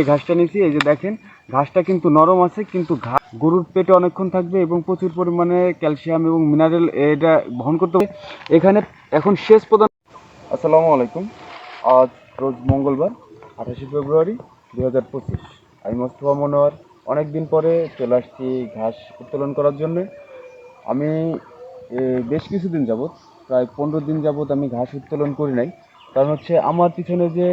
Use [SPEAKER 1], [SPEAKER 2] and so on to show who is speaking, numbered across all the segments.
[SPEAKER 1] এই ঘাসটা নিয়েছি, এই যে দেখেন, ঘাসটা কিন্তু নরম আছে, কিন্তু ঘাস গরুর পেটে অনেকক্ষণ থাকবে এবং প্রচুর পরিমাণে ক্যালসিয়াম এবং মিনারেল এটা বহন করতে হবে। এখানে এখন শেষ প্রধান আসসালামু আলাইকুম। আজ রোজ মঙ্গলবার, আঠাশে ফেব্রুয়ারি দু হাজার পঁচিশ। আমি মোস্তফা মনোয়ার। অনেক দিন পরে চলে আসছি ঘাস উত্তোলন করার জন্য। আমি বেশ কিছুদিন যাবত প্রায় পনেরো দিন যাবত আমি ঘাস উত্তোলন করি নাই। কারণ হচ্ছে আমার পিছনে যে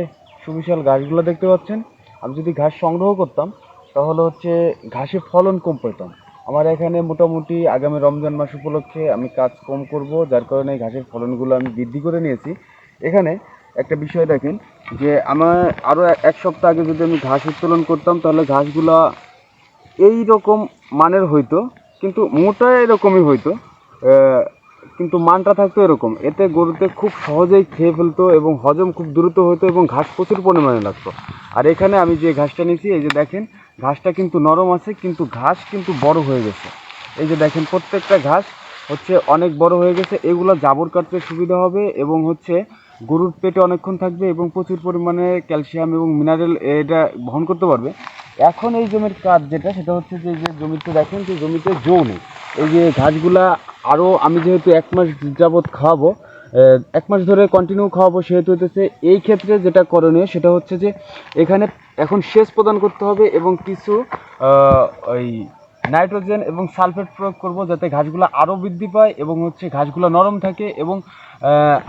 [SPEAKER 1] সুবিশাল ঘাসগুলো দেখতে পাচ্ছেন আমি যদি ঘাস সংগ্রহ করতাম, তাহলে হচ্ছে ঘাসে ফলন কম পেতাম। আমার এখানে মোটামুটি আগামী রমজান মাস উপলক্ষে আমি কাজ কম করব, যার কারণে ঘাসের ফলনগুলো আমি বৃদ্ধি করে নিয়েছি। এখানে একটা বিষয় দেখেন যে, আমার আরও এক সপ্তাহ আগে যদি আমি ঘাস উত্তোলন করতাম, তাহলে ঘাসগুলা এই রকম মানের হইতো, কিন্তু মোটা এরকমই হইতো। কিন্তু মানটা থাকতো এরকম। এতে গরুতে খুব সহজেই খেয়ে ফেলতো এবং হজম খুব দ্রুত হতো এবং ঘাস প্রচুর পরিমাণে লাগতো। আর এখানে আমি যে ঘাসটা নিয়েছি, এই যে দেখেন, ঘাসটা কিন্তু নরম আছে, কিন্তু ঘাস কিন্তু বড় হয়ে গেছে। এই যে দেখেন, প্রত্যেকটা ঘাস হচ্ছে অনেক বড় হয়ে গেছে। এগুলো জাবর কাটতে সুবিধা হবে এবং হচ্ছে গরুর পেটে অনেকক্ষণ থাকবে এবং প্রচুর পরিমাণে ক্যালসিয়াম এবং মিনারেল এটা বহন করতে পারবে। এখন এই জমির কাজ যেটা, সেটা হচ্ছে যে জমিতে দেখেন, যে জমিতে জৌ নেই। এই যে ঘাসগুলা আরও আমি যেহেতু এক মাস যাবৎ খাওয়াবো এক মাস ধরে কন্টিনিউ খাওয়াবো সেহেতু হতেছে এই ক্ষেত্রে যেটা করণীয় সেটা হচ্ছে যে এখানে এখন সেচ প্রদান করতে হবে এবং কিছু ওই নাইট্রোজেন এবং সালফেট প্রয়োগ করব যাতে ঘাসগুলো আরও বৃদ্ধি পায় এবং হচ্ছে ঘাসগুলো নরম থাকে এবং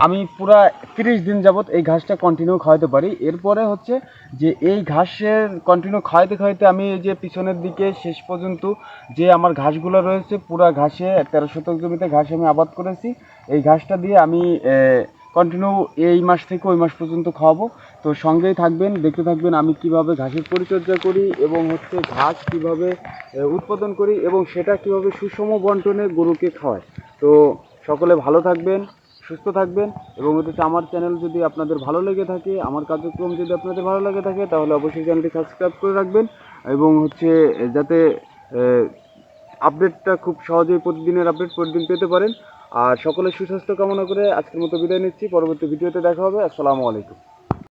[SPEAKER 1] আমি পুরা তিরিশ দিন যাবত এই ঘাসটা কন্টিনিউ খাওয়াতে পারি। এরপরে হচ্ছে যে এই ঘাসের কন্টিনিউ খাওয়াতে খাওয়াতে আমি এই যে পিছনের দিকে শেষ পর্যন্ত যে আমার ঘাসগুলো রয়েছে, পুরা ঘাসে তেরো শতক জমিতে ঘাস আমি আবাদ করেছি। এই ঘাসটা দিয়ে আমি কন্টিনিউ এই মাস থেকে ওই মাস পর্যন্ত খাওয়াবো। তো সঙ্গেই থাকবেন, দেখতে থাকবেন আমি কীভাবে ঘাসের পরিচর্যা করি এবং হচ্ছে ঘাস কীভাবে উৎপাদন করি এবং সেটা কীভাবে সুষম বন্টনে গরুকে খাওয়ায়। তো সকলে ভালো থাকবেন, সুস্থ থাকবেন এবং হচ্ছে আমার চ্যানেল যদি আপনাদের ভালো লেগে থাকে, আমার কার্যক্রম যদি আপনাদের ভালো লেগে থাকে, তাহলে অবশ্যই চ্যানেলটি সাবস্ক্রাইব করে রাখবেন এবং হচ্ছে যাতে আপডেটটা খুব সহজেই প্রতিদিনের আপডেট প্রতিদিন পেতে পারেন। আর সকলের সুস্বাস্থ্য কামনা করে আজকের মতো বিদায় নিচ্ছি। পরবর্তী ভিডিওতে দেখা হবে। আসসালামু আলাইকুম।